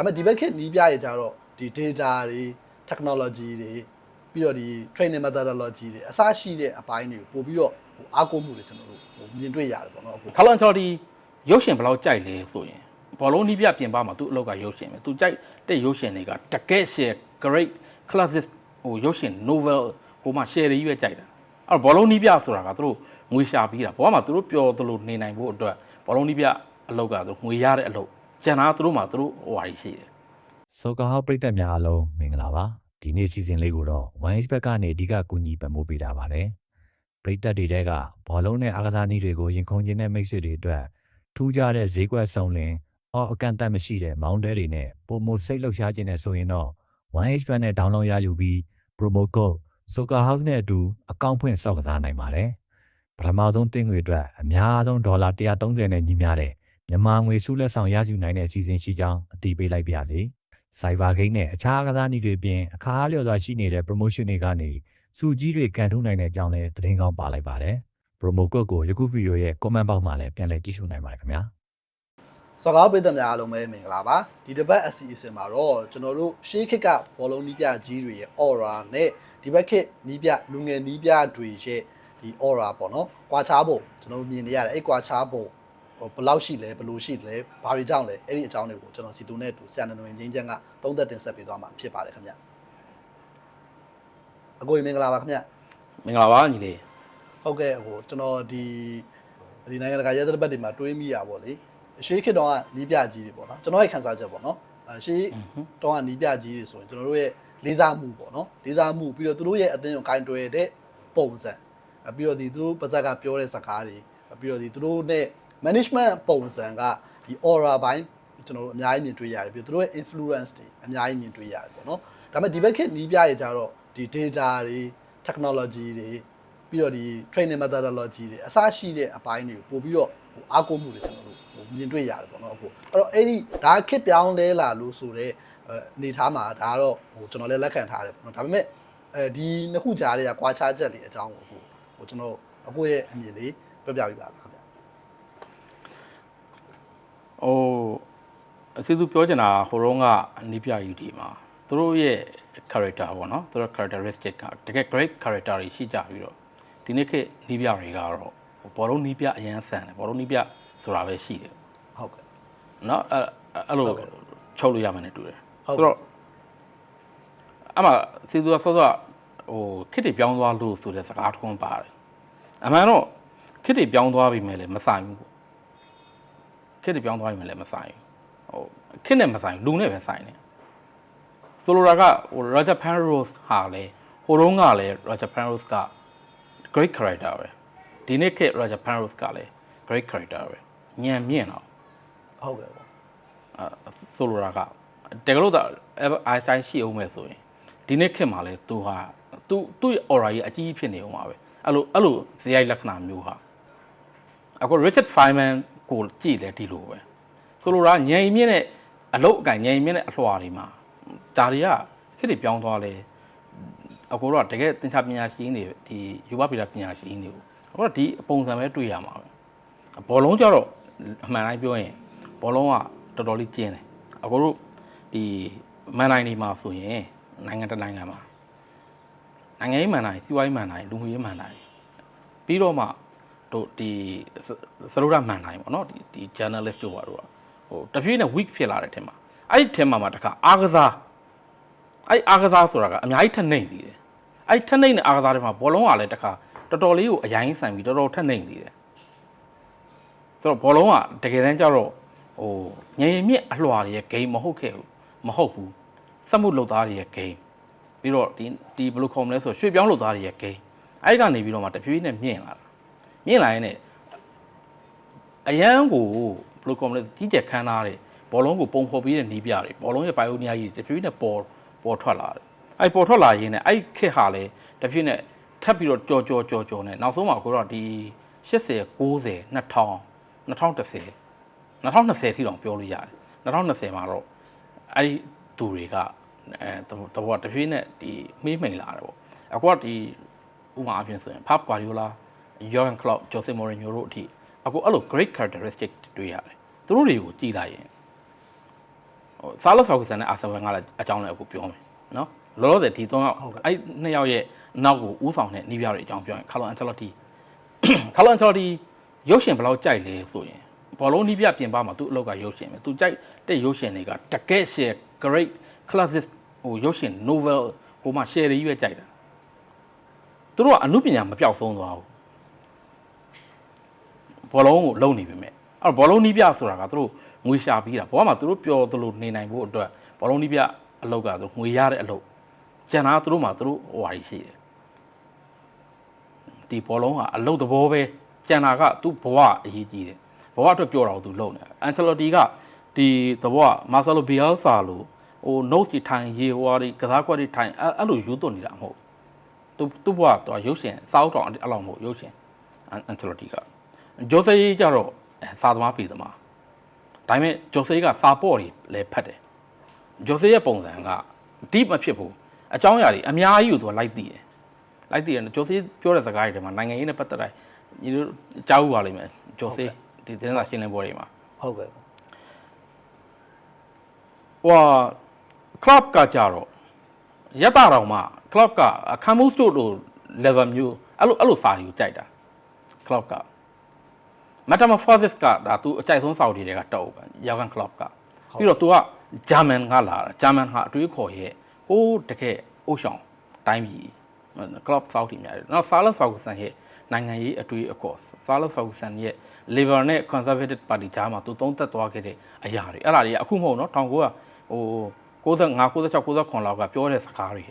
ဒါပေမဲ့ဒီဘက်ခေတ်နီးပြရကြတော့ဒီ data တွေ technology တွေပြီးတော့ဒီ training methodology တွေအစရှိတဲ့အပိုင်းတွေကိုပို့ပြီးတော့ဟိုအားကိုးမှုတွေကျွန်တော်တို့ဟိုမြင်တွေ့ရတယ်ပေါ့နော်အခုခါလောန်ချော်ဒီရုပ်ရှင်ဘယ်လောက်ကြိုက်လဲဆိုရင်ဘောလုံးနီးပြပြင်ပမှာသူ့အလောက်ကရုပ်ရှင်ပဲသူကြိုက်တဲ့ရုပ်ရှင်တွေကတကယ် share great classic ဟိုရုပ်ရှင် novel ဟိုမှာ share တွေကြီးပဲကြိုက်တာအဲ့တော့ဘောလုံးနီးပြဆိုတာကသူတို့ငွေရှာပြီးတာဘောမှာသူတို့ပျော်သလိုနေနိုင်ဖို့အတွက်ဘောလုံးနီးပြအလောက်ကသူငွေရတဲ့အလုပ် ကျန်တာကသူတို့မှာသူတို့ဟိုဟာကြီးရှိတယ်ဆိုကာဟောက်ပရိသတ်များအားလုံးမင်္ဂလာပါဒီနေ့စီစဉ်လေးကိုတော့ 1H ဘက်ကနေအဓိကကူညီပံ့ပိုးပေးတာပါတယ်ပရိသတ်တွေတဲကဘောလုံးနဲ့အားကစားနည်းတွေကိုရင်ခုန်ခြင်းနဲ့မိတ်ဆွေတွေအတွက်ထူးခြားတဲ့ဈေးကွက်ဆောင်လင်အော်အကန့်အသတ်မရှိတဲ့မောင်းတဲတွေနဲ့ပုံမစိတ်လှုပ်ရှားခြင်းနဲ့ဆိုရင်တော့ 1H ဘက်နဲ့ download ရယူပြီး promo code Soka House နဲ့အတူအကောင့်ဖွင့်စောက်ကစားနိုင်ပါတယ်ပထမဆုံးတင်ငွေအတွက်အများဆုံးဒေါ်လာ130နဲ့ညီမျှတဲ့ မြန်မာငွေစုလက်ဆောင်ရရှိနိုင်တဲ့အစီအစဉ်ရှိကြောင်းအတည်ပြုလိုက်ပါရစေ Cyber Game နဲ့အခြားကစားနည်းတွေပြင်အခါအားလျော်စွာရှိနေတဲ့ promotion တွေကနေစုကြီးတွေကန်ထုတ်နိုင်တဲ့အကြောင်းလည်းသတင်းကောင်းပါလိုက်ပါတယ်။ promo code ကိုယခုဗီဒီယိုရဲ့ comment box မှာလည်းပြန်လည်ကြည့်ရှုနိုင်ပါတယ်ခင်ဗျာစကားပြည်သက်များအားလုံးပဲမင်္ဂလာပါဒီတစ်ပတ်အစီအစဉ်မှာတော့ကျွန်တော်တို့ရှေးခေတ်ကဘောလုံးနီးပြကြီးတွေရဲ့ aura နဲ့ဒီဘက်ခေတ်နီးပြလူငယ်နီးပြတွေရဲ့ဒီ aura ပေါ့နော်ကွာခြားပုံကျွန်တော်တို့မြင်နေရတယ်အဲ့ကွာခြားပုံ ဟိုဘယ်လောက်ရှိလဲဘယ်လိုရှိလဲဘာတွေကြောင့်လဲအဲ့ဒီအကြောင်းတွေကိုကျွန်တော်စီတူနဲ့အတူဆန်နနဝင်ချင်းချမ်းကသုံးသက်တင်ဆက်ပေးသွားမှာဖြစ်ပါတယ်ခင်ဗျအကိုကြီးမင်္ဂလာပါခင်ဗျမင်္ဂလာပါညီလေးဟုတ်ကဲ့ဟိုကျွန်တော်ဒီဒီနိုင်ငံတကာရဲတပ်ပတ်တွေမှာတွေးမိရပါဗောလေရှေးခေတ်တုန်းကနီးပြကြီးတွေပေါ့နော်ကျွန်တော်ရဲ့ခန်းစားချက်ပေါ့နော်အဲရှေးတုန်းကနီးပြကြီးတွေဆိုရင်ကျွန်တော်တို့ရဲ့လေးစားမှုပေါ့နော်လေးစားမှုပြီးတော့သူတို့ရဲ့အသင်းကိုကင်တွယ်တဲ့ပုံစံအဲပြီးတော့ဒီသူတို့ပါဇက်ကပြောတဲ့စကားတွေအဲပြီးတော့ဒီသူတို့နဲ့ management ပုံစံကဒီ aura ဘိုင်းကျွန်တော်တို့အများကြီးမြင်တွေ့ရတယ်ပြီးတော့သူတို့ရဲ့ influence တွေအများကြီးမြင်တွေ့ရတယ်ပေါ့နော်ဒါပေမဲ့ဒီဘက်ခေတ်နီးပြရကြတော့ဒီ data တွေ technology တွေပြီးတော့ဒီ training methodology တွေအစရှိတဲ့အပိုင်းတွေကိုပို့ပြီးတော့ဟိုအားကိုးမှုတွေကျွန်တော်တို့ဟိုမြင်တွေ့ရတယ်ပေါ့နော်အခုအဲ့တော့အဲ့ဒီဒါခစ်ပြောင်းလဲလာလို့ဆိုတော့အနေထားမှာဒါကတော့ဟိုကျွန်တော်လည်းလက်ခံထားတယ်ပေါ့နော်ဒါပေမဲ့အဲဒီနှစ်ခုကြားတွေကကွာခြားချက်တွေအကြောင်းကိုဟိုဟိုကျွန်တော်အကိုရဲ့အမြင်လေးပြောပြပေးပါလားခင်ဗျာ ဟိုအစီအစုပြောချင်တာဟိုတော့ကအနိပြယူဒီမှာသူတို့ရဲ့ character ပေါ့နော်သူတို့ characteristic ကတကယ် great character တွေရှိကြပြီးတော့ဒီနေ့ခေတ်နိပြတွေကတော့ဘောလုံးနိပြအရန်ဆန်တယ်ဘောလုံးနိပြဆိုတာပဲရှိတယ်ဟုတ်ကဲ့နော်အဲ့အဲ့လိုချုပ်လို့ရမှနဲ့တူတယ်ဆိုတော့အမှစီသူကစောစောဟိုခစ်တွေပြောင်းသွားလို့ဆိုတဲ့စကားထုံးပါတယ်အမှန်တော့ခစ်တွေပြောင်းသွားပြီမဲ့လည်းမဆိုင်ဘူး ခစ်တွေပြောင်းသွားပြီမဲ့လည်းမဆိုင်ဘူးဟိုခစ်နဲ့မဆိုင်လူနဲ့ပဲဆိုင်တယ်ဆိုလိုတာကဟို Roger Penrose ဟာလေဟိုတုန်းကလည်း Roger Penrose က great character ပဲဒီနေ့ခေတ် Roger Penrose ကလည်း great character ပဲညံမြင့်တော့ဟုတ်ကဲ့ပေါ့အဲဆိုလိုတာကတကယ်လို့ဒါအိုင်စတိုင်းရှိအောင်မယ်ဆိုရင်ဒီနေ့ခေတ်မှာလဲသူဟာသူသူ့ရဲ့ aura ကြီးအကြီးဖြစ်နေအောင်ပါပဲအဲ့လိုအဲ့လိုဇယိုက်လက္ခဏာမျိုးဟာအခု Richard Feynman ကိုကြည့်လဲဒီလိုပဲဆိုလိုတာညင်မြင့်တဲ့အလုတ်အကင်ညင်မြင့်တဲ့အလွှာတွေမှာဒါတွေကခေတ်တွေပြောင်းသွားလဲအခုတော့တကယ်သင်္ချာပညာရှင်တွေဒီယူဝဗီလာပညာရှင်တွေကိုအခုတော့ဒီပုံစံပဲတွေ့ရမှာပဲဘောလုံးကြတော့အမှန်တိုင်းပြောရင်ဘောလုံးကတော်တော်လေးကျင်းတယ်အခုတို့ဒီမန်နိုင်တွေမှာဆိုရင်နိုင်ငံတစ်နိုင်ငံမှာနိုင်ငံရေးမန်နိုင်စီးပွားရေးမန်နိုင်လူမှုရေးမန်နိုင်ပြီးတော့မှ တို့ဒီစရုဒမန်နိုင်ပေါ့နော်ဒီဒီ journalist တို့ပါတို့ကဟိုတဖြည်းနဲ့ weak ဖြစ်လာတဲ့ထဲမှာအဲ့ဒီထဲမှာမှတခါအားကစားအဲ့အားကစားဆိုတာကအများကြီးထက်နှိမ့်သေးတယ်အဲ့ထက်နှိမ့်တဲ့အားကစားတွေမှာဘောလုံးကလည်းတခါတော်တော်လေးကိုအရင်ဆိုင်ပြီးတော်တော်ထက်နှိမ့်သေးတယ်ဆိုတော့ဘောလုံးကတကယ်တမ်းကျတော့ဟိုငရင်မြင့်အလွှာတွေရဲ့ game မဟုတ်ခဲ့ဘူးမဟုတ်ဘူးစက်မှုလုပ်သားတွေရဲ့ game ပြီးတော့ဒီဒီဘယ်လိုခေါ်မလဲဆိုရွှေ့ပြောင်းလုပ်သားတွေရဲ့ game အဲ့ဒီကနေပြီးတော့မှတဖြည်းဖြည်းနဲ့မြင့်လာတာ မြင့်လာရင်ねအရန်ကိုဘယ်လိုခေါ်မလဲကြီးကျယ်ခမ်းနားတယ်ဘောလုံးကိုပုံဖော်ပြီးတဲ့နီးပြတွေဘောလုံးရဲ့ဘိုင်ယိုနီယာကြီးတွေတဖြည်းဖြည်းနဲ့ပေါ်ပေါ်ထွက်လာတယ်အဲ့ပေါ်ထွက်လာရင်းနဲ့အဲ့ခက်ဟာလေတဖြည်းနဲ့ထပ်ပြီးတော့ကြော်ကြော်ကြော်ကြော်နဲ့နောက်ဆုံးမှာကိုတော့ဒီ80 90 2000 2010 2020ထိတောင်ပြောလို့ရတယ်2020မှာတော့အဲ့ဒီသူတွေကအဲတဘောတဖြည်းနဲ့ဒီမေးမိန်လာတယ်ပေါ့အခုကဒီဥပမာအဖြစ်ဆိုရင် Pep Guardiola Jurgen Klopp Jose Mourinho တို့အထိအခုအဲ့လို great characteristic တွေ့ရတယ်သူတို့တွေကိုကြည်လိုက်ရင်ဟိုစားလို့ဆောက်ဆန်နဲ့အာဆန်ဝဲကလည်းအကြောင်းလည်းအခုပြောမယ်နော်လောလောဆယ်ဒီသုံးယောက်အဲ့နှစ်ယောက်ရဲ့နောက်ကိုဥဆောင်တဲ့နီးပြတွေအကြောင်းပြောရင်ကာလိုအန်ချယ်လော်တီကာလိုအန်ချယ်လော်တီရုပ်ရှင်ဘယ်လောက်ကြိုက်လဲဆိုရင်ဘောလုံးနီးပြပြင်ပမှာသူ့အလောက်ကရုပ်ရှင်ပဲသူကြိုက်တဲ့ရုပ်ရှင်တွေကတကယ် share great classic ဟိုရုပ်ရှင် novel ဟိုမှာ share တွေကြီးပဲကြိုက်တာသူတို့ကအမှုပညာမပြောက်ဆုံးသွားဘူး ဘောလုံးကိုလုံနေပြီမဲ့အဲ့တော့ဘောလုံးနီးပြဆိုတာကသူတို့ငွေရှာပြီးတာဘောမှာသူတို့ပျော်သလိုနေနိုင်ဖို့အတွက်ဘောလုံးနီးပြအလောက်ကသူငွေရတဲ့အလုပ်ကျန်တာသူတို့မှာသူတို့ဟိုဟာကြီးရှိတယ်ဒီဘောလုံးကအလုပ်သဘောပဲကျန်တာကသူ့ဘဝအရေးကြီးတယ်ဘဝအတွက်ပျော်တာကိုသူလုပ်နေအန်ချယ်လိုတီကဒီသဘောကမာဆာလိုဘီယယ်ဆာလိုဟို notes တွေထိုင်ရေဟိုဟာတွေကစားကွက်တွေထိုင်အဲ့အဲ့လိုယူသွတ်နေတာမဟုတ်သူသူ့ဘဝသူရုပ်ရှင်စောက်တောင်အဲ့လောက်မဟုတ်ရုပ်ရှင်အန်ချယ်လိုတီက ဂျိုဆေးကြတော့စာသမားပြည်သမားဒါပေမဲ့ဂျိုဆေးကစာပေါ့တွေလည်းဖတ်တယ်ဂျိုဆေးရဲ့ပုံစံက deep မဖြစ်ဘူးအကြောင်းအရာတွေအများကြီးကိုသူကလိုက်သိတယ်လိုက်သိတယ်ဂျိုဆေးပြောတဲ့စကားတွေထဲမှာနိုင်ငံရေးနဲ့ပတ်သက်တိုင်းညီတို့ကြားဦးပါလိမ့်မယ်ဂျိုဆေးဒီသတင်းစာရှင်းလင်းပွဲတွေမှာဟုတ်ကဲ့ဟိုဟာ club ကကြတော့ရတတော်မှာ club ကအခမ်းမှုစတို့လို level မျိုးအဲ့လိုအဲ့လိုစာယူကြိုက်တာ club က metamorphosis ကဒါသူအကြိုက်ဆုံးစာအုပ်တွေကတောက်ပဲယောဂန် club ကပြီးတော့ तू က German ကလာတာ German ဟာအတွေးခေါ်ရဲ့ဟိုးတကယ်အိုးရှောင်းတိုင်းပြည် club စာအုပ်တွေများတယ်နော် Salas Ferguson ရဲ့နိုင်ငံရေးအတွေးအခေါ် Salas Ferguson ရဲ့ Labour နဲ့ Conservative Party ကြားမှာသူသုံးသက်သွားခဲ့တဲ့အရာတွေအဲ့ဒါတွေကအခုမဟုတ်နော်1900ဟို95 96 99လောက်ကပြောတဲ့စကားတွေ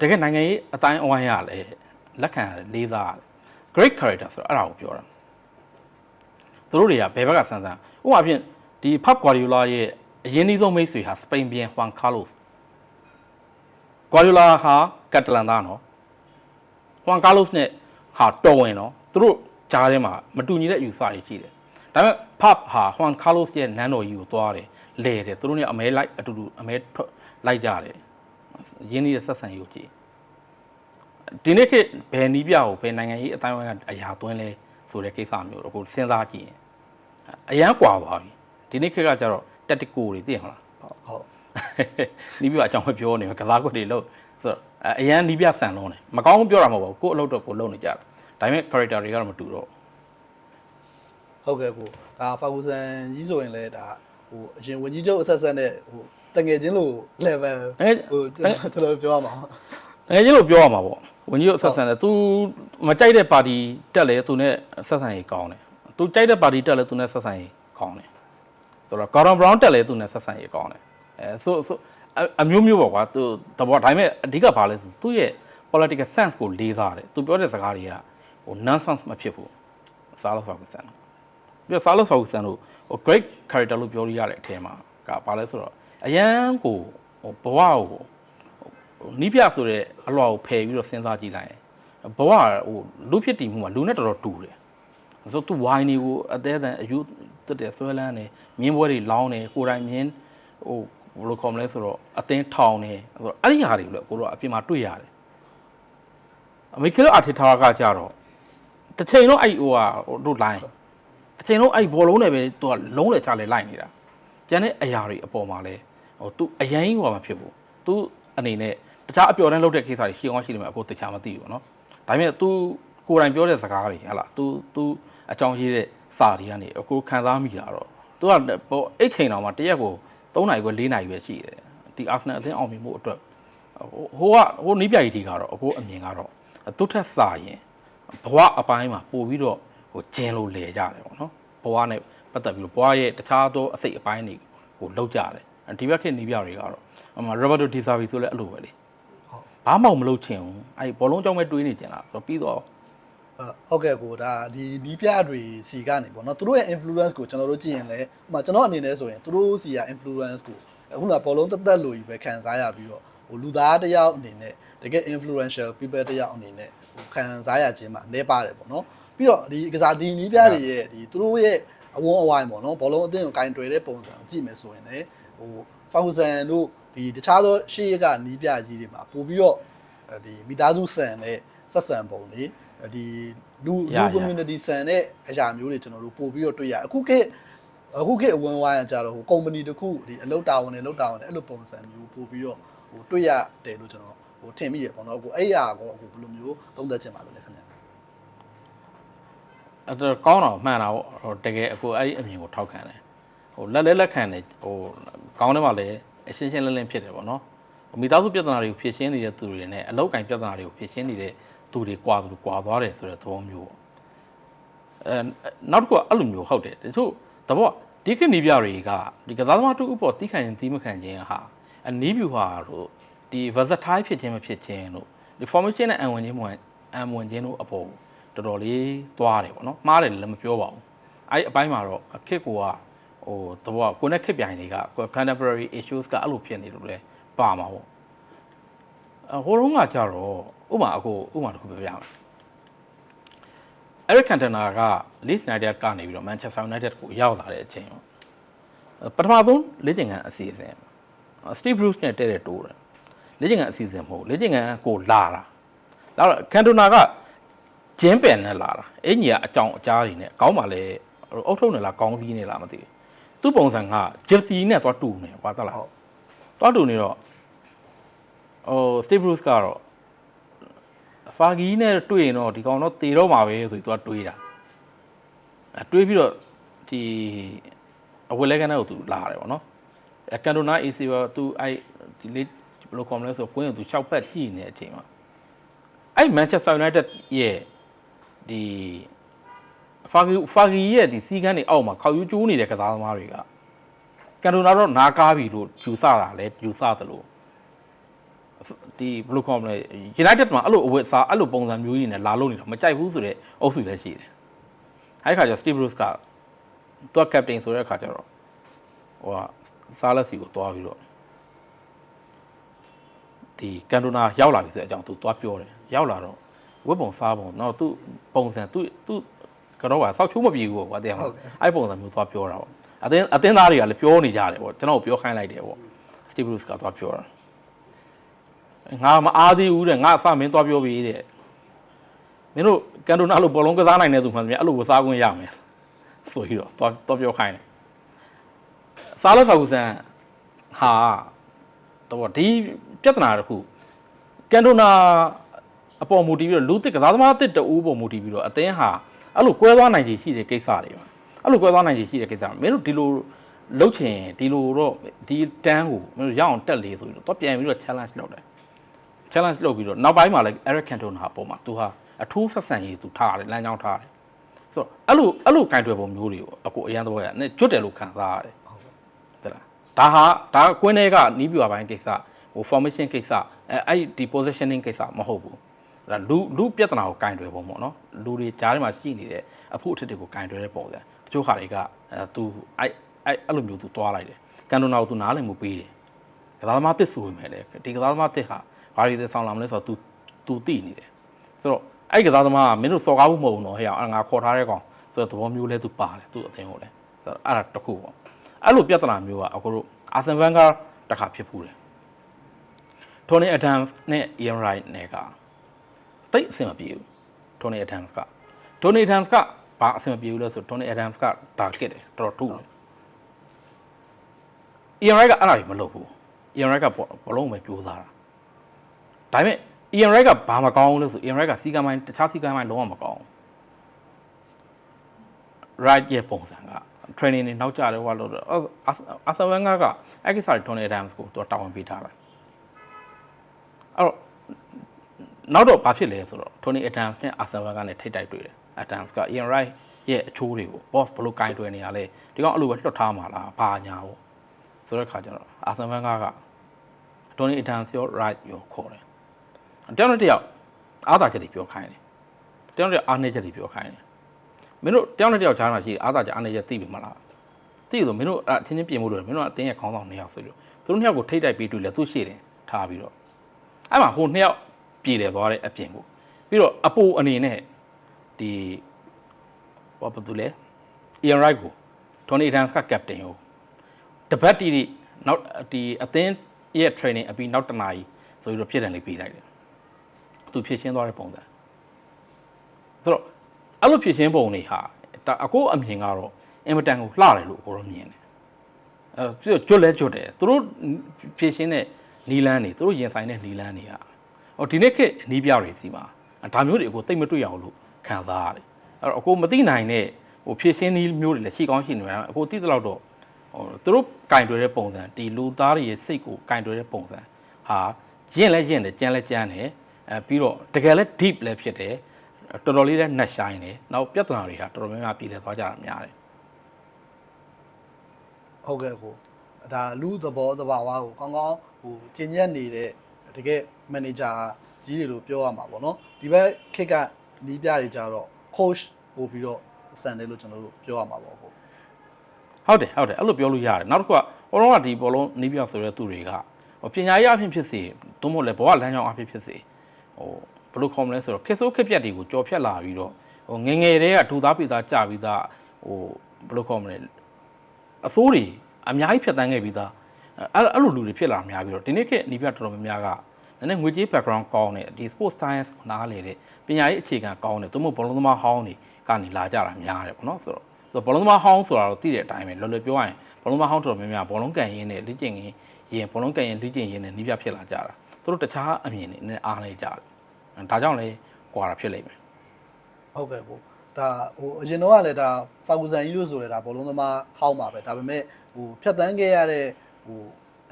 တကယ်နိုင်ငံရေးအတိုင်းအဝိုင်းရလဲလက်ခံရတယ်လေးစားရတယ် great character ဆိုတော့အဲ့ဒါကိုပြောတာသူတို့တွေကဘယ်ဘက်ကဆန်းဆန်းဥပမာဖြင့်ဒီ Pep Guardiola ရဲ့အရင်နှီးဆုံးမိတ်ဆွေဟာစပိန်ဘီယန် Juan Carlos Guardiola ဟာကက်တလန်သားနော် Juan Carlos နဲ့ဟာတော်ဝင်နော်သူတို့ကြားထဲမှာမတူညီတဲ့အယူဆတွေရှိတယ်ဒါပေမဲ့ Pep ဟာ Juan Carlos ရဲ့နန်းတော်ကြီးကိုသွားတယ်လဲတယ်သူတို့เนี่ยအမဲလိုက်အတူတူအမဲထွက်လိုက်ကြတယ်ရင်းနှီးတဲ့ဆက်ဆံရေးကိုကြည့် ဒီနေ့ခေတ်ဘယ်နည်းပြကိုဘယ်နိုင်ငံရေးအတိုင်းအဝိုင်းကအရာသွင်းလဲဆိုတဲ့ကိစ္စမျိုးအခုစဉ်းစားကြည့်ရင်အရန်ကွာသွားပြီဒီနေ့ခေတ်ကကြတော့ tactical တွေသိရမလားဟုတ်နည်းပြအကြောင်းပြောနေမှာကစားကွက်တွေလို့ဆိုတော့အရန်နည်းပြဆန်လုံးတယ်မကောင်းပြောတာမဟုတ်ပါဘူးကို့အလုပ်တော့ကို့လုပ်နေကြတာဒါပေမဲ့ character တွေကတော့မတူတော့ဟုတ်ကဲ့ကိုဒါဖာဂူဆန်ကြီးဆိုရင်လည်းဒါဟိုအရင်ဝင်ကြီးချုပ်အဆက်ဆက်နဲ့ဟိုတငယ်ချင်းလို level ဟိုကျွန်တော်ပြောရမှာတကယ်ကြီးလို့ပြောရမှာပေါ့ ဝန်ကြီးတို့ဆက်ဆံတယ်သူမကြိုက်တဲ့ပါတီတက်လဲသူနဲ့ဆက်ဆံရေးကောင်းတယ်သူကြိုက်တဲ့ပါတီတက်လဲသူနဲ့ဆက်ဆံရေးကောင်းတယ်ဆိုတော့ Gordon Brown တက်လဲသူနဲ့ဆက်ဆံရေးကောင်းတယ်အဲဆိုဆိုအမျိုးမျိုးပေါ့ကွာသူတဘောဒါပေမဲ့အဓိကဘာလဲဆိုသူ့ရဲ့ political sense ကိုလေးစားတယ်သူပြောတဲ့စကားတွေကဟို nonsense မဖြစ်ဘူး Salah Ferguson ပြီးတော့ Salah Ferguson တို့ဟို great character လို့ပြောလို့ရတဲ့အထဲမှာကဘာလဲဆိုတော့အရန်ကိုဟိုဘဝကို နီးပြဆိုတဲ့အလွှာကိုဖယ်ပြီးတော့စဉ်းစားကြည့်လိုက်ရင်ဘဝကဟိုလူဖြစ်တည်မှုမှာလူနဲ့တော်တော်တူတယ်ဆိုသူဝိုင်းနေကိုအသေးအံအယူတက်တဲ့ဆွဲလန်းနေမြင်းပွဲတွေလောင်းနေကိုယ်တိုင်မြင်းဟိုဘယ်လိုခေါ်မလဲဆိုတော့အသင်းထောင်နေဆိုတော့အဲ့ဒီဟာတွေလည်းကိုတို့အပြင်မှာတွေ့ရတယ်အမေကလအာတီထာကကြတော့တစ်ချိန်လုံးအဲ့ဟိုဟာဟိုတို့လိုင်းတစ်ချိန်လုံးအဲ့ဘောလုံးနဲ့ပဲသူကလုံးလေချလေလိုက်နေတာကျန်တဲ့အရာတွေအပေါ်မှာလဲဟိုသူအရင်ဟိုမှာဖြစ်ဘူးသူအနေနဲ့တ ခြားအပျော်တမ်းလုပ်တဲ့ကိစ္စတွေရှင်းအောင်ရှိနေမှာအကိုတခြားမသိဘူးเนาะဒါပေမဲ့ तू ကိုယ်တိုင်ပြောတဲ့စကားတွေဟဟလား तू तू အကြောင်းရေးတဲ့စာတွေကနေအကိုခံစားမိတာတော့ तू ကဟိုအိတ်ချိန်တော်မှာတရက်ကို3နာရီပဲ4နာရီပဲရှိတယ်ဒီအာဆနယ်အသင်းအောင်မြင်မှုအတွက်ဟိုကဟိုနီးပြကြီးတွေကတော့အကိုအမြင်ကတော့သူ့ထက်စာရင်ဘဝအပိုင်းမှာပို့ပြီးတော့ဟိုကျင်းလို့လဲကြတယ်ပေါ့နော်ဘဝနဲ့ပတ်သက်ပြီးတော့ဘဝရဲ့တခြားသောအစိတ်အပိုင်းတွေဟိုလောက်ကြတယ်ဒီဘက်ခေတ်နီးပြတွေကတော့အမရောဘတ်တိုဒီဆာဗီဆိုလဲအဲ့လိုပဲလေ ဘာမှမလုပ်ချင်ဘူးအဲ့ဘောလုံးကြောင့်ပဲတွေးနေကြလားဆိုတော့ပြီးတော့အဲဟုတ်ကဲ့ကိုဒါဒီနီးပြတွေစီကနေပေါ့နော်သူတို့ရဲ့ influence ကိုကျွန်တော်တို့ကြည့်ရင်လည်းဥပမာကျွန်တော်အနေနဲ့ဆိုရင်သူတို့စီက influence ကိုအခုနကဘောလုံးတက်တက်လို့ကြီးပဲခံစားရပြီးတော့ဟိုလူသားတစ်ယောက်အနေနဲ့တကယ် influential people တစ်ယောက်အနေနဲ့ဟိုခံစားရခြင်းမှာနေပါတယ်ပေါ့နော်ပြီးတော့ဒီကစားဒီနီးပြတွေရဲ့ဒီသူတို့ရဲ့အဝန်းအဝိုင်းပေါ့နော်ဘောလုံးအသင်းကိုကင်တွယ်တဲ့ပုံစံကိုကြည့်မယ်ဆိုရင်လည်း ဟိုဖောက်ဆန်တို့ဒီတခြားသောရှေ့ရက်ကနီးပြကြီးတွေမှာပို့ပြီးတော့ဒီမိသားစုဆန်တဲ့ဆက်ဆံပုံတွေဒီလူလူ community ဆန်တဲ့အရာမျိုးတွေကျွန်တော်တို့ပို့ပြီးတော့တွေ့ရအခုခေတ်ဟအခုခေတ်အဝင်ဝိုင်းကကြတော့ဟိုကုမ္ပဏီတစ်ခုဒီအလုပ်တာဝန်တွေလုပ်တာဝန်တွေအဲ့လိုပုံစံမျိုးပို့ပြီးတော့ဟိုတွေ့ရတယ်လို့ကျွန်တော်ဟိုထင်မိရပေါ့နော်အခုအဲ့ရကောအခုဘယ်လိုမျိုးသုံးသပ်ချင်ပါလဲခင်ဗျာအဲ့တော့ကောင်းတော့မှန်တာပေါ့ဟိုတကယ်အခုအဲ့ဒီအမြင်ကိုထောက်ခံတယ် ဟိုလက်လက်လက်ခံတယ်ဟိုကောင်းတယ်မှလည်းအရှင်းရှင်းလင်းလင်းဖြစ်တယ်ပေါ့နော်မိသားစုပြဿနာတွေကိုဖြေရှင်းနေတဲ့သူတွေနဲ့အလောက်ကင်ပြဿနာတွေကိုဖြေရှင်းနေတဲ့သူတွေကွာသူကွာသွားတယ်ဆိုတဲ့သဘောမျိုးပေါ့အဲနောက်တစ်ခုကအဲ့လိုမျိုးဟုတ်တယ်တချို့သဘောဒီကနီးပြတွေကဒီကစားသမားတူဥပေါ်တီးခံရင်တီးမခံခြင်းဟာအနီးဗျူဟာတို့ဒီ versatile ဖြစ်ခြင်းမဖြစ်ခြင်းတို့ဒီ formation နဲ့အံဝင်ခြင်းမဝင်အံဝင်ခြင်းတို့အပေါ်တော်တော်လေးသွားတယ်ပေါ့နော်မှားတယ်လည်းမပြောပါဘူးအဲ့အပိုင်းမှာတော့အခက်ကိုက ဟိုသဘောကကိုနဲ့ခက်ပြိုင်တွေက contemporary issues ကအဲ့လိုဖြစ်နေလို့လဲပါမှာပေါ့အဟိုတုန်းကကြတော့ဥပမာအခုဥပမာတစ်ခုပြပြမယ် Eric Cantona က Leeds United ကနေပြီးတော့ Manchester United ကိုရောက်လာတဲ့အချိန်ပေါ့ပထမဆုံးလေ့ကျင့်ခန်းအစီအစဉ် Steve Bruce နဲ့တဲ့တဲ့တိုးတယ်လေ့ကျင့်ခန်းအစီအစဉ်မဟုတ်လေ့ကျင့်ခန်းကိုလာတာလာတော့ Cantona ကကျင်းပယ်နဲ့လာတာအင်ကြီးကအကြောင်အကြားတွေနဲ့ကောင်းပါလေအုတ်ထုံနဲ့လားကောင်းစည်းနဲ့လားမသိဘူး သူ့ပုံစံက Jersey နဲ့သွားတူနေကွာတလားဟုတ်သွားတူနေတော့ဟို Steve Bruce ကတော့ဖာဂီနဲ့တွေ့ရင်တော့ဒီကောင်တော့တေတော့မှာပဲဆိုပြီးသူကတွေးတာအဲတွေးပြီးတော့ဒီအဝယ်လဲကန်တဲ့ကိုသူလာတယ်ဗောနော်အဲကန်တိုနာ AC ကသူအဲ့ဒီလေးဘယ်လိုကောမလဲဆိုပွင့်သူ6ပတ်ကြည့်နေတဲ့အချိန်မှာအဲ့ Manchester United ရဲ့ဒီ ဖာဂီဖာဂီရဲ့ဒီစီကန်းတွေအောက်မှာခေါက်ယူကျိုးနေတဲ့ကစားသမားတွေကကန်တိုနာတော့နားကားပြီလို့ယူဆတာလဲယူဆသလိုဒီဘယ်လိုခေါ်မလဲ United မှာအဲ့လိုအဝတ်အစားအဲ့လိုပုံစံမျိုးကြီးနဲ့လာလို့နေတော့မကြိုက်ဘူးဆိုတော့အုပ်စုလည်းရှိတယ်။အဲ့ဒီခါကျ Steve Bruce ကသူက captain ဆိုတဲ့အခါကျတော့ဟိုကစားလက်စီကိုတွားပြီးတော့ဒီကန်တိုနာရောက်လာပြီဆိုတဲ့အကြောင်းသူတွားပြောတယ်။ရောက်လာတော့ဝတ်ပုံစားပုံတော့သူပုံစံသူသူ ကတော့ကစောက်ချိုးမပြေဘူးပေါ့ကွာတဲ့မှာအဲ့ပုံစံမျိုးတွားပြောတာပေါ့အတင်းအတင်းသားတွေကလည်းပြောနေကြတယ်ပေါ့ကျွန်တော်ပြောခိုင်းလိုက်တယ်ပေါ့ Steve Bruce ကတွားပြောတာငါမအားသေးဘူးတဲ့ငါအစမင်းတွားပြောပြီးတဲ့မင်းတို့ကန်တိုနာလို့ဘောလုံးကစားနိုင်တဲ့သူမှန်တယ်အဲ့လိုဝစားခွင့်ရမယ်ဆိုပြီးတော့တွားတွားပြောခိုင်းတယ်စားလို့ဖောက်ဆန်ဟာတော့ဒီပြဿနာတစ်ခုကန်တိုနာအပေါ်မူတည်ပြီးတော့လူတစ်ကစားသမားတစ်တူပေါ်မူတည်ပြီးတော့အသင်းဟာ အဲ့လိုကွဲသွားနိုင်ခြေရှိတဲ့ကိစ္စတွေပါအဲ့လိုကွဲသွားနိုင်ခြေရှိတဲ့ကိစ္စမင်းတို့ဒီလိုလှုပ်ချင်ဒီလိုတော့ဒီတန်းကိုမင်းတို့ရအောင်တက်လေဆိုပြီးတော့ပြန်ပြီးတော့ challenge လုပ်တယ် challenge လုပ်ပြီးတော့နောက်ပိုင်းမှာလည်း Eric Cantona အပေါ်မှာသူဟာအထူးဆက်ဆံရေးသူထားတယ်လမ်းကြောင်းထားတယ်ဆိုတော့အဲ့လိုအဲ့လိုကင်တွယ်ပုံမျိုးတွေကိုအခုအရန်သဘောရနဲ့ကျွတ်တယ်လို့ခံစားရတယ်ဟုတ်လားဒါဟာဒါကွင်းထဲကနီးပြွာပိုင်းကိစ္စဟို formation ကိစ္စအဲအဲ့ဒီ positioning ကိစ္စမဟုတ်ဘူး ဒါလူလူပြဿနာကိုကင်တွယ်ပုံပေါ့နော်လူတွေကြားထဲမှာရှိနေတဲ့အဖို့အထစ်တွေကိုကင်တွယ်တဲ့ပုံစံတချို့ခါတွေကအဲ तू အဲ့အဲ့အဲ့လိုမျိုး तू သွားလိုက်တယ်ကန်တိုနာကို तू နားလည်မှုပေးတယ်ကစားသမားတစ်ဆိုပေမဲ့လေဒီကစားသမားတစ်ဟာဘာတွေဆောင်လာမလဲဆိုတော့ तू तू သိနေတယ်ဆိုတော့အဲ့ကစားသမားကမင်းတို့စော်ကားဖို့မဟုတ်ဘူးနော်ဟဲ့အောင်ငါခေါ်ထားတဲ့ကောင်ဆိုတော့သဘောမျိုးလဲ तू ပါတယ် तू အသိဟုတ်လဲဆိုတော့အဲ့ဒါတစ်ခုပေါ့အဲ့လိုပြဿနာမျိုးကအခုတို့အာဆန်ဗန်ကတစ်ခါဖြစ်ဖူးတယ်ထိုနီအဒမ်နဲ့အီယန်ရိုက်နဲ့က တိတ်အဆင်မပြေဘူးထိုနီအဒမ်ကထိုနီအဒမ်ကဘာအဆင်မပြေဘူးလဲဆိုထိုနီအဒမ်ကတာကစ်တယ်တော်တော်ထူးတယ်အီယန်ရိုက်ကအဲ့ဒါကြီးမလုပ်ဘူးအီယန်ရိုက်ကဘလုံးပဲကြိုးစားတာဒါပေမဲ့အီယန်ရိုက်ကဘာမကောင်းဘူးလို့ဆိုအီယန်ရိုက်ကစီကမိုင်းတခြားစီကမိုင်းလုံးဝမကောင်းဘူး right ရဲ့ပုံစံက training တွေနောက်ကျတယ်ဟိုလို့အာဆန်ဝန်ကကအဲ့ကိစ္စတွေ Tony Adams ကိုသူတာဝန်ပေးထားတာအဲ့တော့ နောက်တော့ဘာဖြစ်လဲဆိုတော့ Tony Adams နဲ့ Arsenal ကနေထိတ်တိုက်တွေ့တယ် Adams က Ian Wright ရဲ့အချိုးတွေကို boss ဘလို့ကင်တွယ်နေရလဲဒီကောင်အဲ့လိုပဲလွတ်ထားမှာလားဘာညာပေါ့ဆိုတဲ့ခါကျတော့ Arsenal ကက Tony Adams ရော Wright ရောခေါ်တယ်တယောက်နဲ့တယောက်အားသာချက်တွေပြောခိုင်းတယ်တယောက်နဲ့တယောက်အားနည်းချက်တွေပြောခိုင်းတယ်မင်းတို့တယောက်နဲ့တယောက်ကြားမှာရှိအားသာချက်အားနည်းချက်သိပြီမလားသိဆိုမင်းတို့အချင်းချင်းပြင်မှုလို့မင်းတို့အတင်းရဲ့ခေါင်းဆောင်နှစ်ယောက်ဆိုလို့သူတို့နှစ်ယောက်ကိုထိတ်တိုက်ပြီးတွေ့လဲသူ့ရှေ့တယ်ထားပြီးတော့အဲ့မှာဟိုနှစ်ယောက် ပြည်တယ်သွားတဲ့အပြင်ကိုပြီးတော့အပူအနေနဲ့ဒီဘာပတူလဲ Ian Wright ကို Tony Adams က captain ကိုတပတ်တီတီနောက်ဒီအသင်းရဲ့ training အပြီးနောက်တစ်နာရီဆိုပြီးတော့ဖြစ်တယ်လေးပြီးလိုက်တယ်သူဖြစ်ရှင်းသွားတဲ့ပုံစံဆိုတော့အဲ့လိုဖြစ်ရှင်းပုံတွေဟာဒါအကိုအမြင်ကတော့အင်မတန်ကိုလှတယ်လို့ကိုရောမြင်တယ်အဲပြီးတော့ကျွတ်လဲကျွတ်တယ်သူတို့ဖြည့်ရှင်းတဲ့နီလန်းတွေသူတို့ရင်ဆိုင်တဲ့နီလန်းတွေက ဟောဒီနေ့ခေတ်နီးပြတွေစီမှာဒါမျိုးတွေအကိုတိတ်မတွေ့ရအောင်လို့ခံစားရတယ်အဲ့တော့အကိုမသိနိုင်တဲ့ဟိုဖြည့်ရှင်းနီးမျိုးတွေလည်းရှိကောင်းရှိနေတယ်အကိုသိသလောက်တော့ဟိုသူတို့ကင်တွယ်တဲ့ပုံစံဒီလူသားတွေရဲ့စိတ်ကိုကင်တွယ်တဲ့ပုံစံဟာရင့်လဲရင့်တယ်ကြမ်းလဲကြမ်းတယ်အဲပြီးတော့တကယ်လဲ deep လဲဖြစ်တယ်တော်တော်လေးလဲနှက်ဆိုင်တယ်နောက်ပြဿနာတွေဟာတော်တော်များများပြည်လဲသွားကြတာများတယ်ဟုတ်ကဲ့ကိုဒါလူသဘောသဘာဝကိုကောင်းကောင်းဟိုကျင်ညက်နေတဲ့ တကယ်မန်နေဂျာကြီးတွေလို့ပြောရမှာပေါ့နော်ဒီဘက်ခက်ကနီးပြတွေကြတော့ coach ပို့ပြီးတော့စံတယ်လို့ကျွန်တော်တို့ပြောရမှာပေါ့ကိုဟုတ်တယ်ဟုတ်တယ်အဲ့လိုပြောလို့ရတယ်နောက်တစ်ခုကဟိုတော့ကဒီဘောလုံးနီးပြဆိုတဲ့သူတွေကဟိုပညာရေးအဖြစ်ဖြစ်စေသို့မဟုတ်လည်းဘဝလမ်းကြောင်းအဖြစ်ဖြစ်စေဟိုဘယ်လိုခေါ်မလဲဆိုတော့ခေတ်ဆိုးခေတ်ပြက်တွေကိုကြော်ဖြတ်လာပြီးတော့ဟိုငယ်ငယ်တည်းကဒူသားပိသားကြပြီးသားဟိုဘယ်လိုခေါ်မလဲအစိုးတွေအများကြီးဖြတ်တန်းခဲ့ပြီးသား အဲ့အဲ့လိုလူတွေဖြစ်လာများပြီးတော့ဒီနေ့ခေတ်နီးပြတော်တော်များများကနည်းနည်းငွေကြေး background ကောင်းတဲ့ဒီ sports science ကိုနားလေတဲ့ပညာရေးအခြေခံကောင်းတဲ့သို့မဟုတ်ဘောလုံးသမားဟောင်းတွေကနေလာကြတာများတယ်ပေါ့နော်ဆိုတော့ဆိုတော့ဘောလုံးသမားဟောင်းဆိုတာတော့သိတဲ့အတိုင်းပဲလော်လော်ပြောရရင်ဘောလုံးသမားဟောင်းတော်တော်များများဘောလုံးကန်ရင်းနဲ့လေ့ကျင့်ရင်းရင်ဘောလုံးကန်ရင်းလေ့ကျင့်ရင်းနဲ့နီးပြဖြစ်လာကြတာသူတို့တခြားအမြင်တွေနဲ့အားနေကြတယ်ဒါကြောင့်လေကွာတာဖြစ်လိမ့်မယ်ဟုတ်ကဲ့ကိုဒါဟိုအရင်တော့ကလည်းဒါဖာဂူဇန်ကြီးလို့ဆိုလဲဒါဘောလုံးသမားဟောင်းပါပဲဒါပေမဲ့ဟိုဖြတ်တန်းခဲ့ရတဲ့ ဟို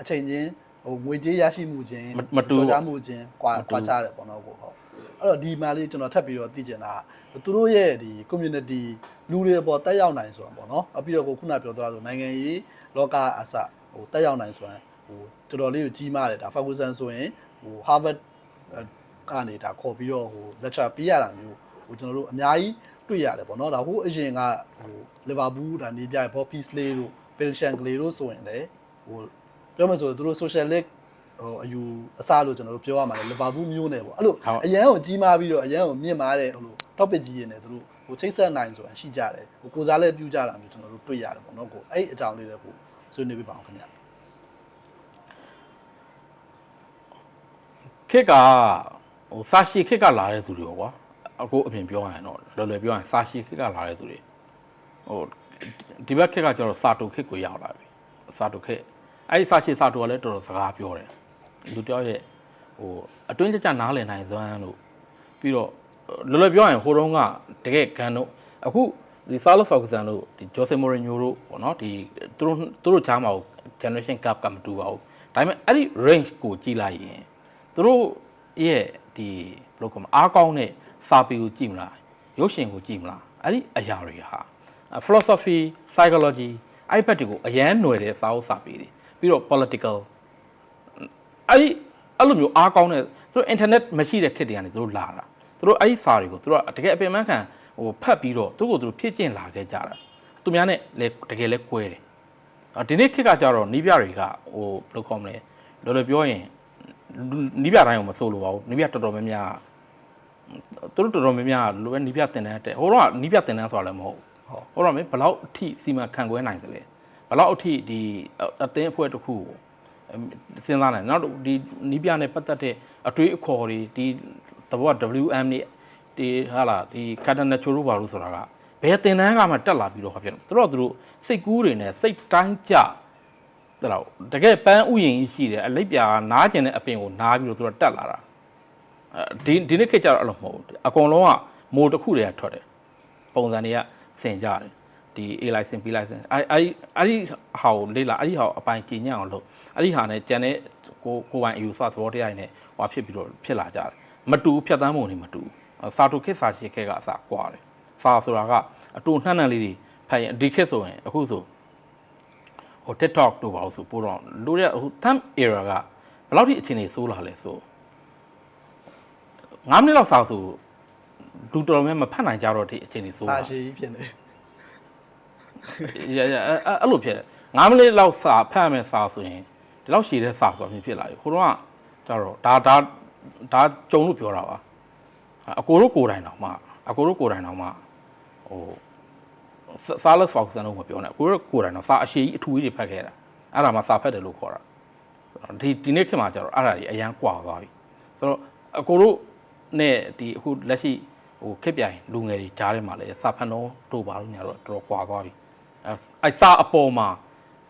အချိန်ချင်းဟိုငွေကြေးရရှိမှုချင်းကြော်ကြားမှုချင်းကွာကွာချတယ်ပေါ့နော်ကိုဟုတ်အဲ့တော့ဒီမှာလေးကျွန်တော်ထပ်ပြီးတော့သိချင်တာသူတို့ရဲ့ဒီ community လူတွေအပေါ်တက်ရောက်နိုင်ဆိုတာပေါ့နော်အပြီးတော့ကိုခုနပြောသွားဆိုနိုင်ငံရေးလောကအစဟိုတက်ရောက်နိုင်ဆိုရင်ဟိုတော်တော်လေးကိုကြီးမားတယ်ဒါ Ferguson ဆိုရင်ဟို Harvard ကနေဒါခေါ်ပြီးတော့ဟို lecture ပေးရတာမျိုးဟိုကျွန်တော်တို့အများကြီးတွေ့ရတယ်ပေါ့နော်ဒါဟိုအရင်ကဟို Liverpool ဒါနေပြ Bobby Slay တို့ Bill Shankly တို့ဆိုရင်လည်း ဟိုပြောမှဆိုသူတို့ social league ဟိုအယူအစားလို့ကျွန်တော်တို့ပြောရမှာလေ Liverpool မျိုးနဲ့ပေါ့အဲ့လိုအရန်ကိုကြီးမားပြီးတော့အရန်ကိုမြင့်မားတဲ့ဟိုလို topic ကြီးရနေသူတို့ဟိုချိတ်ဆက်နိုင်ဆိုတာရှိကြတယ်ဟိုကိုစားလဲပြူကြတာမျိုးကျွန်တော်တို့တွေ့ရတယ်ပေါ့နော်ကိုအဲ့အကြောင်းလေးလည်းကိုဆွေးနွေးပြပါအောင်ခင်ဗျာခက်ကဟိုစာရှိခက်ကလာတဲ့သူတွေပေါ့ကွာအခုအပြင်ပြောရရင်တော့လော်လော်ပြောရရင်စာရှိခက်ကလာတဲ့သူတွေဟိုဒီဘက်ခက်ကကျတော့စာတူခက်ကိုရောက်လာပြီစာတူခက် အဲ့ဒီစာရှိစာတူကလည်းတော်တော်စကားပြောတယ်လူတယောက်ရဲ့ဟိုအတွင်းကြကြနားလည်နိုင်စွမ်းလို့ပြီးတော့လော်လော်ပြောရရင်ဟိုတုန်းကတကယ်ကန်တော့အခုဒီဆာလော့ဖောက်ဆန်တို့ဒီဂျိုဆေမိုရီညိုတို့ပေါ့နော်ဒီသူတို့သူတို့ချားမှာ generation gap ကမတူပါဘူးဒါပေမဲ့အဲ့ဒီ range ကိုကြည့်လိုက်ရင်သူတို့ရဲ့ဒီဘယ်လိုကောမလဲအားကောင်းတဲ့စာပေကိုကြည့်မလားရုပ်ရှင်ကိုကြည့်မလားအဲ့ဒီအရာတွေဟာ philosophy psychology အဲ့ဒီဘက်တွေကိုအရန်ຫນွယ်တဲ့စာအုပ်စာပေတွေ ပြီးတော့ political အဲ့ဒီအဲ့လိုမျိုးအားကောင်းတဲ့သူတို့ internet မရှိတဲ့ခေတ်တွေကနေသူတို့လာတာသူတို့အဲ့ဒီစာတွေကိုသူတို့ကတကယ်အပင်ပန်းခံဟိုဖတ်ပြီးတော့သူတို့ကိုသူတို့ဖြစ်ကျင်လာခဲ့ကြတာသူများနဲ့လေတကယ်လဲကွဲတယ်အော်ဒီနေ့ခေတ်ကကြတော့နီးပြတွေကဟိုဘယ်လိုခေါ်မလဲလောလောပြောရင်နီးပြတိုင်းကိုမဆိုးလို့ပါဘူးနီးပြတော်တော်များများသူတို့တော်တော်များများလိုပဲနီးပြတင်တန်းတဲ့ဟိုတော့နီးပြတင်တန်းဆိုတာလည်းမဟုတ်ဘူးဟိုတော့မင်းဘလောက်အထိစီမံခန့်ခွဲနိုင်တယ်လဲ ဘလောက်အထိဒီအသင်းအဖွဲ့တစ်ခုကိုစဉ်းစားနိုင်နောက်ဒီနီးပြနဲ့ပတ်သက်တဲ့အတွေးအခေါ်တွေဒီတဘော WM နဲ့ဒီဟာလာဒီကာတနချိုတို့ဘာလို့ဆိုတာကဘယ်တင်တန်းကမှတက်လာပြီးတော့ဟာဖြစ်တယ်သူတို့သူတို့စိတ်ကူးတွေနဲ့စိတ်တိုင်းကြတဲ့တော့တကယ်ပန်းဥယျာဉ်ကြီးရှိတယ်အလိပ်ပြာနားကျင်တဲ့အပင်ကိုနားပြီးတော့သူကတက်လာတာအဲဒီဒီနေ့ခေတ်ကျတော့အဲ့လိုမဟုတ်ဘူးအကုန်လုံးကမိုးတစ်ခုတည်းကထွက်တယ်ပုံစံတွေကဆင်ကြတယ် ဒီ A license B license အဲ့အဲ့အဲ့ဒီဟာကိုလေ့လာအဲ့ဒီဟာကိုအပိုင်ကျညံ့အောင်လုပ်အဲ့ဒီဟာနဲ့ကြံတဲ့ကိုကိုပိုင်အယူဆသဘောတရားတွေနဲ့ဟွာဖြစ်ပြီးတော့ဖြစ်လာကြတယ်မတူဖြတ်တန်းပုံတွေမတူစာတူခေတ်စာရှိခေတ်ကအစာကွာတယ်စာဆိုတာကအတူနှံ့နှံ့လေးတွေဖိုင်ဒီခေတ်ဆိုရင်အခုဆိုဟို TikTok တို့ပါလို့ဆိုပို့တော့လို့တဲ့ဟို thumb error ကဘယ်လောက်ထိအခြေအနေဆိုးလာလဲဆို9မိနစ်လောက်စာဆိုလူတော်တော်များများမဖတ်နိုင်ကြတော့ဒီအခြေအနေဆိုးစာလာရှိကြီးဖြစ်နေ ရရအဲ့အဲ့လိုဖြစ်တယ်9မိနစ်လောက်စာဖတ်မယ်စာဆိုရင်ဒီလောက်ရှည်တဲ့စာဆိုရင်ဖြစ်လာပြီခိုးတော့ကျတော့ဒါဒါဒါကြုံလို့ပြောတာပါအကိုတို့ကိုယ်တိုင်တော့မှအကိုတို့ကိုယ်တိုင်တော့မှဟိုစာလက်ဖောက်ဆန်လို့မပြောနဲ့ကိုရကိုယ်တိုင်တော့စာအရှိကြီးအထူကြီးတွေဖတ်ခဲ့တာအဲ့ဒါမှစာဖတ်တယ်လို့ခေါ်တာဒီဒီနေ့ခေတ်မှာကျတော့အဲ့ဒါကြီးအရန်ကွာသွားပြီဆိုတော့အကိုတို့နဲ့ဒီအခုလက်ရှိဟိုခက်ပြိုင်လူငယ်တွေကြားထဲမှာလည်းစာဖတ်တော့တို့ပါလို့ညာတော့တော်တော်ကွာသွားပြီ အဲအဲ့စာအပေါ်မှာ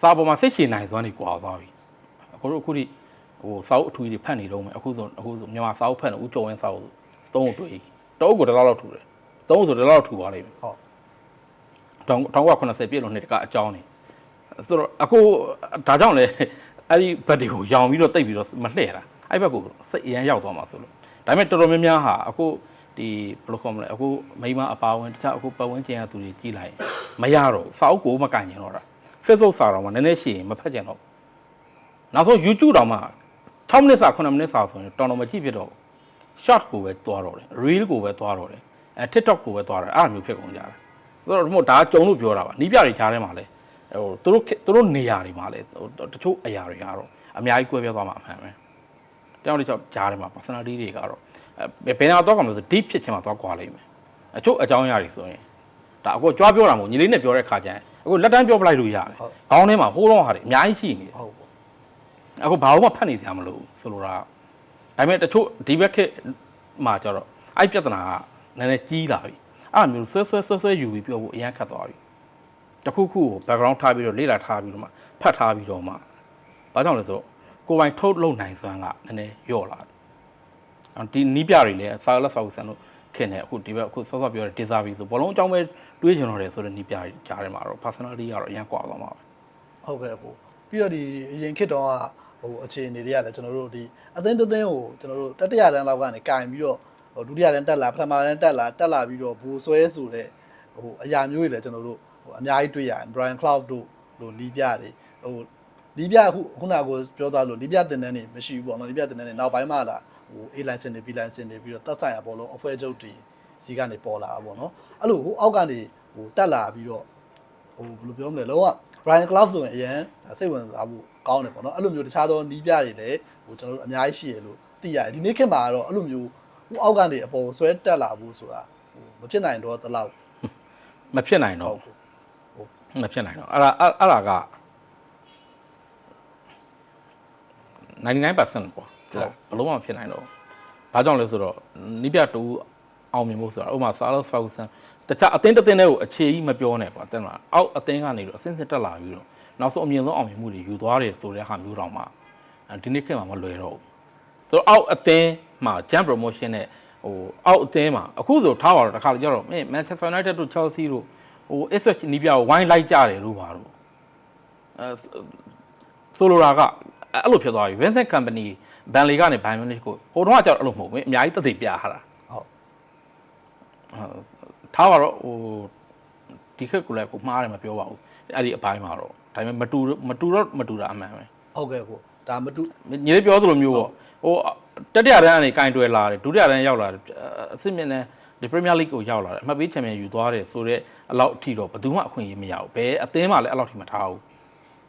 စာအပေါ်မှာစိတ်ရှည်နိုင်စွမ်းတွေကွာသွားပြီအခုတို့အခုဒီဟိုစာအုပ်အထူးကြီးတွေဖတ်နေတော့မယ်အခုဆိုအခုဆိုမြန်မာစာအုပ်ဖတ်နေဦးကျော်ဝင်းစာအုပ်သုံးကိုတွေ့တအုပ်ကိုတစ်လောက်လောက်ထူတယ်သုံးဆိုတစ်လောက်လောက်ထူသွားလိမ့်မယ်ဟုတ်တောင်1980ပြည့်လို့နှစ်တကအကြောင်းနေဆိုတော့အခုဒါကြောင့်လေအဲ့ဒီဘက်တွေကိုရောင်ပြီးတော့တိတ်ပြီးတော့မလှည့်တာအဲ့ဘက်ကိုစိတ်အရန်ရောက်သွားမှာဆိုလို့ဒါပေမဲ့တော်တော်များများဟာအခု ဒီဘယ်လိုခေါ်မလဲအခုမိမအပါဝင်တခြားအခုပတ်ဝန်းကျင်ကသူတွေကြီးလိုက်ရင်မရတော့ဘူးစာအုပ်ကိုမကင်ကျင်တော့တာ Facebook စာတော့မှနည်းနည်းရှိရင်မဖတ်ကျင်တော့ဘူးနောက်ဆုံး YouTube တောင်မှ6မိနစ်စာ9မိနစ်စာဆိုရင်တော်တော်မကြည့်ဖြစ်တော့ဘူး short ကိုပဲသွားတော့တယ် reel ကိုပဲသွားတော့တယ်အဲ TikTok ကိုပဲသွားတယ်အဲ့လိုမျိုးဖြစ်ကုန်ကြတယ်ဆိုတော့ဒီမို့ဒါကကြုံလို့ပြောတာပါနီးပြတွေကြားထဲမှာလဲဟိုသူတို့ခေသူတို့နေရာတွေမှာလဲဟိုတချို့အရာတွေကတော့အများကြီးကွဲပြားသွားမှာအမှန်ပဲတယောက်တစ်ယောက်ကြားထဲမှာ personality တွေကတော့အဲ ဘယ်နာတော့ကောင်လို့ဆို deep ဖြစ်ချင်မှာသွားကွာလိမ့်မယ်အချို့အကြောင်းအရာတွေဆိုရင်ဒါအခုကြွားပြောတာမဟုတ်ညီလေးနဲ့ပြောတဲ့ခါကျရင်အခုလက်တန်းပြောပလိုက်လို့ရတယ်ခေါင်းထဲမှာဟိုးတော့ဟာတွေအများကြီးရှိနေတယ်ဟုတ်ပေါ့အခုဘာလို့မှဖတ်နေကြမလို့ဆိုလိုတာဒါပေမဲ့တချို့ဒီဘက်ခေတ်မှာကျတော့အဲ့ပြဿနာကနည်းနည်းကြီးလာပြီအဲ့လိုမျိုးဆွဲဆွဲဆွဲဆွဲယူပြီးပြောဖို့အရန်ခတ်သွားပြီတခုခုကို background ထားပြီးတော့လေ့လာထားပြီးတော့မှဖတ်ထားပြီးတော့မှဘာကြောင့်လဲဆိုတော့ကိုယ်ပိုင်ထုတ်လုပ်နိုင်စွမ်းကနည်းနည်းလျော့လာတယ်အော် ဒီနီးပြတွေလည်းစာလက်စာအုပ်ဆန်တို့ခင်နေအခုဒီဘက်အခုစောစောပြောတဲ့ data ပြီးဆိုဘောလုံးအကြောင်းပဲတွေးချင်တော့တယ်ဆိုတဲ့နီးပြတွေကြားထဲမှာတော့ personality ကတော့အရန်ကွာသွားမှာပဲဟုတ်ကဲ့ကိုပြီးတော့ဒီအရင်ခေတ်တုန်းကဟိုအခြေအနေတွေကလည်းကျွန်တော်တို့ဒီအသင်းတစ်သင်းကိုကျွန်တော်တို့တတိယတန်းလောက်ကနေကင်ပြီးတော့ဟိုဒုတိယတန်းတက်လာပထမတန်းတက်လာတက်လာပြီးတော့ဘူဆွဲဆိုတဲ့ဟိုအရာမျိုးတွေလည်းကျွန်တော်တို့ဟိုအများကြီးတွေ့ရတယ် Brian Cloud တို့လိုလီးပြတွေဟိုလီးပြအခုခုနကကိုပြောသားလို့လီးပြတင်တန်းနေမရှိဘူးပေါ့နော်လီးပြတင်တန်းနေနောက်ပိုင်းမှလာ ဟို A line စင်တွေ B line စင်တွေပြီးတော့တက်ဆိုင်ရဘောလုံးအဖွဲချုပ်တွေစီကနေပေါ်လာတာပေါ့နော်အဲ့လိုဟိုအောက်ကနေဟိုတက်လာပြီးတော့ဟိုဘယ်လိုပြောမလဲလောက Brian Cloud ဆိုရင်အရင်စိတ်ဝင်စားဖို့ကောင်းတယ်ပေါ့နော်အဲ့လိုမျိုးတခြားသောနီးပြတွေလည်းဟိုကျွန်တော်တို့အများကြီးရှိရလို့သိရတယ်ဒီနေ့ခေတ်မှာကတော့အဲ့လိုမျိုးဟိုအောက်ကနေအပေါ်ဆွဲတက်လာဖို့ဆိုတာဟိုမဖြစ်နိုင်တော့တလောက်မဖြစ်နိုင်ဟုတော့တ်ကိုမဖြစ်နိုင်တော့အဲ့ဒါအဲ့အဲ့ဒါက99%ပေါ့ ဘလုံးမဖြစ်နိုင်တော့ဘာကြောင့်လဲဆိုတော့နိပြတူအောင်မြင်ဖို့ဆိုတာဥပမာ Salas Ferguson တခြားအသင်းတစ်သင်းတည်းကိုအခြေကြီးမပြောနဲ့ကွာတဲ့မှာအောက်အသင်းကနေတော့အစင်းစတက်လာပြီးတော့နောက်ဆုံးအမြင့်ဆုံးအောင်မြင်မှုတွေယူသွားတယ်ဆိုတဲ့ဟာမျိုးတောင်မှဒီနေ့ခေတ်မှာမလွယ်တော့ဘူးဆိုတော့အောက်အသင်းမှာ jump promotion နဲ့ဟိုအောက်အသင်းမှာအခုဆိုထားပါတော့တစ်ခါကြတော့မင်း Manchester United တို့ Chelsea တို့ဟို Ipswich နီးပြကိုဝိုင်းလိုက်ကြတယ်လို့ပါတော့အဲဆိုလိုတာကအဲ့လိုဖြစ်သွားပြီ Vincent Company ဘန်လီကနေ Bayern Munich ကိုဟိုတော့ကကြောက်အဲ့လိုမဟုတ်ဘူးအများကြီးတသိပြရတာဟုတ်ထားပါတော့ဟိုဒီခက်ကလည်းကိုမှားတယ်မပြောပါဘူးအဲ့ဒီအပိုင်းမှာတော့ဒါပေမဲ့မတူမတူတော့မတူတာအမှန်ပဲဟုတ်ကဲ့ကိုဒါမတူညီလေးပြောသလိုမျိုးပေါ့ဟိုတတိယတန်းကနေကင်တွယ်လာတယ်ဒုတိယတန်းရောက်လာတယ်အစ်စ်မြင့်နဲ့ဒီ Premier League ကိုရောက်လာတယ်အမှတ်ပေးချန်ပီယံယူသွားတယ်ဆိုတော့အလောက်အထိတော့ဘယ်သူမှအခွင့်အရေးမရဘူးဘယ်အသင်းမှလည်းအဲ့လောက်ထိမထားဘူး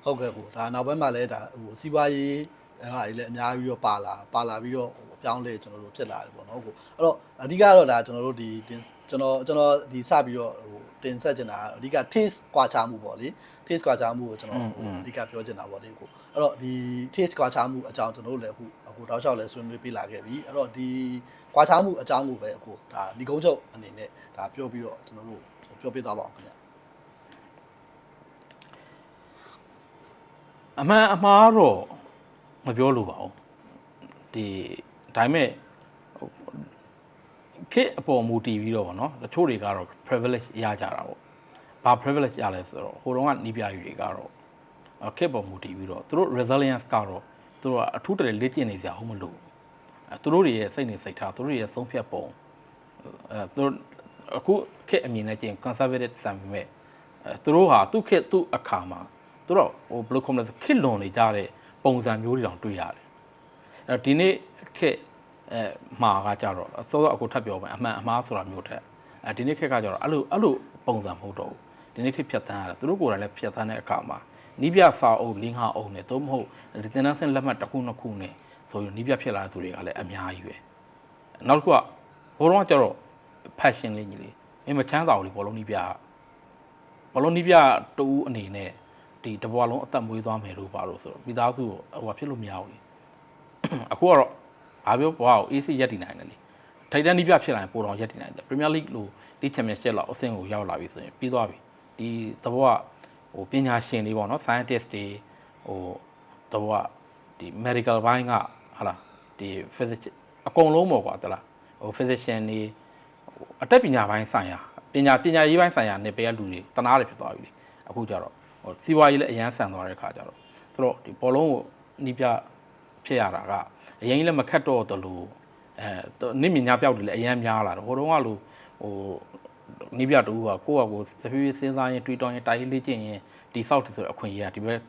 ဟုတ်ကဲ့ကိုဒါနောက်ပိုင်းမှာလည်းဒါဟိုစီးပွားရေး အဲ့ဟာတွေလည်းအများကြီးတော့ပါလာပါလာပြီးတော့ဟိုအပြောင်းလဲကျွန်တော်တို့ဖြစ်လာတယ်ပေါ့နော်ကိုအဲ့တော့အဓိကတော့ဒါကျွန်တော်တို့ဒီတင်ကျွန်တော်ကျွန်တော်ဒီစပြီးတော့ဟိုတင်ဆက်ချင်တာကအဓိက taste ကွာခြားမှုပေါ့လေ taste ကွာခြားမှုကိုကျွန်တော်ဟိုအဓိကပြောချင်တာပေါ့လေကိုအဲ့တော့ဒီ taste ကွာခြားမှုအကြောင်းကျွန်တော်တို့လည်းအခုအခုတောက်လျှောက်လည်းဆွေးနွေးပေးလာခဲ့ပြီအဲ့တော့ဒီကွာခြားမှုအကြောင်းကိုပဲအခုဒါဒီကုန်းချုပ်အနေနဲ့ဒါပြောပြီးတော့ကျွန်တော်တို့ပြောပြသွားပါအောင်ခင်ဗျအမှန်အမှားတော့ မပြောလို့ပါဘူးဒီဒါပေမဲ့ဟိုခေတ်အပေါ်မူတည်ပြီးတော့ဗောနော်တချို့တွေကတော့ privilege ရကြတာပေါ့ဘာ privilege ရလဲဆိုတော့ဟိုတုန်းကနီးပြာယူတွေကတော့အဲ့ခေတ်ပေါ်မူတည်ပြီးတော့သူတို့ resilience ကတော့သူတို့ကအထူးတရလေ့ကျင့်နေကြအောင်မလို့အဲသူတို့တွေရဲ့စိတ်နေစိတ်ထားသူတို့တွေရဲ့ဆုံးဖြတ်ပုံအဲသူတို့အခုခေတ်အမြင်နဲ့ကျရင် conservative ဆန်ပေမဲ့အဲသူတို့ဟာသူ့ခေတ်သူ့အခါမှာသူတို့ဟိုဘယ်လိုခေါ်မလဲဆိုခေတ်လွန်နေကြတဲ့ ပုံစံမျိုးတွေတောင်တွေ့ရတယ်အဲ့တော့ဒီနေ့ခေတ်အဲမှာကကြတော့စောစောအခုထပ်ပြောမယ်အမှန်အမှားဆိုတာမျိုးထက်အဲဒီနေ့ခေတ်ကကြတော့အဲ့လိုအဲ့လိုပုံစံမဟုတ်တော့ဘူးဒီနေ့ခေတ်ဖြတ်သန်းရတယ်သူတို့ကိုယ်တိုင်လည်းဖြတ်သန်းတဲ့အခါမှာနီးပြစာအုပ်လင်းဟာအုပ်နဲ့သို့မဟုတ်ဒီတင်နန်းစင်လက်မှတ်တစ်ခုနှစ်ခုနဲ့ဆိုရင်နီးပြဖြစ်လာတဲ့သူတွေကလည်းအများကြီးပဲနောက်တစ်ခုကဘိုးတော်ကကြတော့ passion လေးကြီးလေးအင်းမချမ်းသာဘူးလေဘောလုံးနီးပြဘောလုံးနီးပြတူအနေနဲ့ ဒီတဘွားလုံးအသက်မွေးသွားမယ်လို့ပါလို့ဆိုတော့မိသားစုကိုဟိုဖြစ်လို့မရဘူးလေအခုကတော့ဘာပြောဘွားကို AC ရက်တည်နိုင်တယ်လေထိုက်တန်းနီးပြဖြစ်လာရင်ပိုတော်ရက်တည်နိုင်တယ် Premier League လို့ဒီ Championship လောက်အဆင့်ကိုရောက်လာပြီဆိုရင်ပြီးသွားပြီဒီသဘောကဟိုပညာရှင်တွေပေါ့နော် scientist တွေဟိုတော့ဒီ medical ဘိုင်းကဟာလားဒီ physics အကုန်လုံးပေါ့ကွာတလားဟို physician တွေဟိုအတက်ပညာပိုင်းဆိုင်ရာပညာပညာရေးပိုင်းဆိုင်ရာနေပေကလူတွေတနာတွေဖြစ်သွားပြီလေအခုကျတော့ ဟိုစီးပွားရေးလည်းအရန်ဆန်သွားတဲ့ခါကျတော့ဆိုတော့ဒီဘောလုံးကိုနီးပြဖြစ်ရတာကအရင်ကြီးလည်းမခတ်တော့တလို့အဲနိမညာပြောက်တွေလည်းအရန်များလာတော့ဟိုတုန်းကလို့ဟိုနီးပြတူကကိုယ့်ဟာကိုယ်တဖြည်းဖြည်းစဉ်းစားရင်တွေးတောရင်တိုင်းလေးကျင့်ရင်ဒီဆောက်တယ်ဆိုတော့အခွင့်အရေးကဒီဘက်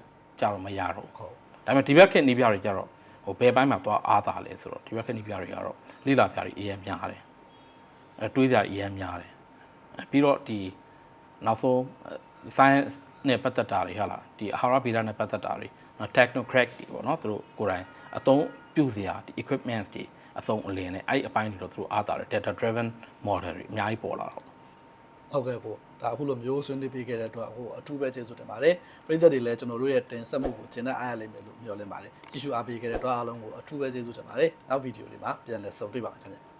ကြတော့မရတော့ဘူးဟုတ်ဒါပေမဲ့ဒီဘက်ခေတ်နီးပြတွေကြတော့ဟိုဘယ်ပိုင်းမှာသွားအားသာလဲဆိုတော့ဒီဘက်ခေတ်နီးပြတွေကတော့လိလာစရာတွေအရင်များတယ်အဲတွေးစရာတွေအရင်များတယ်အဲပြီးတော့ဒီနောက်ဆုံး science နဲ့ပတ်သက်တာတွေဟာလားဒီအာဟာရဗေဒနဲ့ပတ်သက်တာတွေ technocrat တွေပေါ့နော်သူတို့ကိုယ်တိုင်အသုံးပြုစရာဒီ equipment တွေအစုံအလင်းနဲ့အဲ့ဒီအပိုင်းတွေတော့သူတို့အားသာတယ် data driven model တွေအများကြီးပေါ်လာတော့ဟုတ်ကဲ့ကိုဒါအခုလိုမျိုးဆွေးနွေးပေးခဲ့တဲ့အတွက်ဟိုအထူးပဲကျေးဇူးတင်ပါတယ်ပရိသတ်တွေလည်းကျွန်တော်တို့ရဲ့တင်ဆက်မှုကိုကျင့်တဲ့အားရလိမ့်မယ်လို့မျှော်လင့်ပါတယ်ကြည့်ရှုအားပေးခဲ့တဲ့အတွက်အားလုံးကိုအထူးပဲကျေးဇူးတင်ပါတယ်နောက်ဗီဒီယိုလေးမှာပြန်လည်ဆုံတွေ့ပါမယ်ခင်ဗျ